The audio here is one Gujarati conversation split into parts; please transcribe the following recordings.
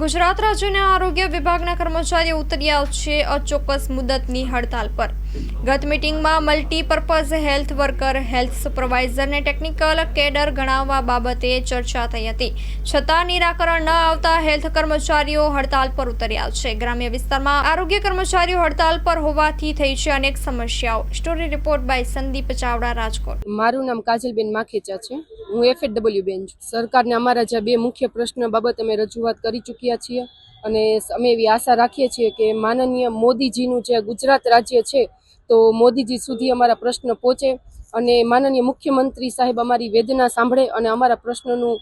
ગુજરાત રાજ્યના આરોગ્ય વિભાગના કર્મચારીઓ ઉતર્યા છે અચોક્કસ મુદતની હડતાલ પર. ગત મિટિંગમાં મલ્ટીપર્પઝ હેલ્થ વર્કર, હેલ્થ સુપરવાઇઝરને ટેકનિકલ કેડર ગણાવવા બાબતે ચર્ચા થઈ હતી. છતાં નિરાકરણ ન આવતા હેલ્થ કર્મચારીઓ હડતાલ પર ઉતર્યા છે. ગ્રામ્ય વિસ્તારમાં આરોગ્ય કર્મચારીઓ હડતાલ પર હોવાથી થઈ છે અનેક સમસ્યાઓ. Story report by Sandeep Chavda, Rajkot. મારું નામ કાજલબેન માખેચા છે. હું એફએડબલ્યુ બેન છું. સરકારને અમારા જે બે મુખ્ય પ્રશ્ન બાબત અમે રજૂઆત કરી ચૂક્યા છીએ અને અમે એવી આશા રાખીએ છીએ કે માનનીય મોદીજીનું જે ગુજરાત રાજ્ય છે, તો મોદીજી સુધી અમારા પ્રશ્ન પહોંચે અને માનનીય મુખ્યમંત્રી સાહેબ અમારી વેદના સાંભળે અને અમારા પ્રશ્નનું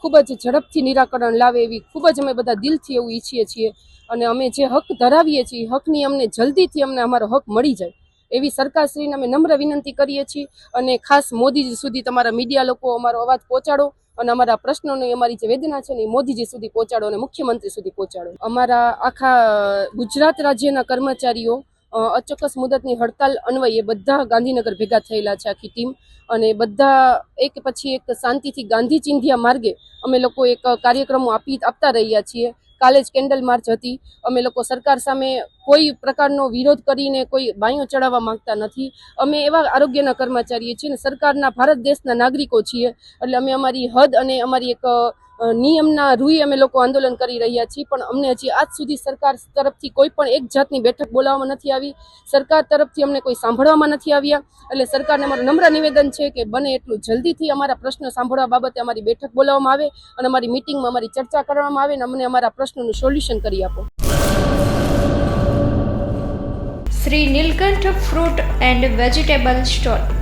ખૂબ જ ઝડપથી નિરાકરણ લાવે એવી ખૂબ જ અમે બધા દિલથી એવું ઈચ્છીએ છીએ અને અમે જે હક ધરાવીએ છીએ હકની અમને જલ્દીથી અમને અમારો હક મળી જાય. એવી સરકારશ્રીને અમે નમ્ર વિનંતી કરીએ છીએ અને ખાસ મોદીજી સુધી તમારા મીડિયા લોકો અમારો અવાજ પહોંચાડો અને અમારા પ્રશ્નોની અમારી જે વેદના છે ને એ મોદીજી સુધી પહોંચાડો અને મુખ્યમંત્રી સુધી પહોંચાડો. અમારા આખા ગુજરાત રાજ્યના કર્મચારીઓ અચોક્કસ મુદતની હડતાલ અન્વયે બધા ગાંધીનગર ભેગા થયેલા છે આખી ટીમ. અને બધા એક પછી એક શાંતિથી ગાંધી ચિંધ્યા માર્ગે અમે લોકો એક કાર્યક્રમો આપી, આપતા રહ્યા છીએ. કાલે જ કેન્ડલ માર્ચ હતી. અમે લોકો સરકાર સામે કોઈ પ્રકારનો વિરોધ કરીને કોઈ બાયો ચડાવવા માંગતા નથી. અમે એવા આરોગ્યના કર્મચારીએ છીએ સરકારના ભારત દેશના નાગરિકો છીએ. એટલે અમે અમારી હદ અને અમારી એક નિયમના રૂઈ અમે લોકો આંદોલન કરી રહ્યા છીએ, પણ અમને હજી આજ સુધી સરકાર તરફથી કોઈ પણ એક જાતની બેઠક બોલાવવામાં નથી આવી. સરકાર તરફથી અમને કોઈ સાંભળવામાં નથી આવ્યા. એટલે સરકારને અમારું નમ્ર નિવેદન છે કે બને એટલું જલ્દીથી અમારા પ્રશ્નો સાંભળવા બાબતે અમારી બેઠક બોલાવવામાં આવે અને અમારી મિટિંગમાં અમારી ચર્ચા કરવામાં આવે અને અમને અમારા પ્રશ્નોનું સોલ્યુશન કરી આપો. Shri Nilkanth fruit and vegetable store.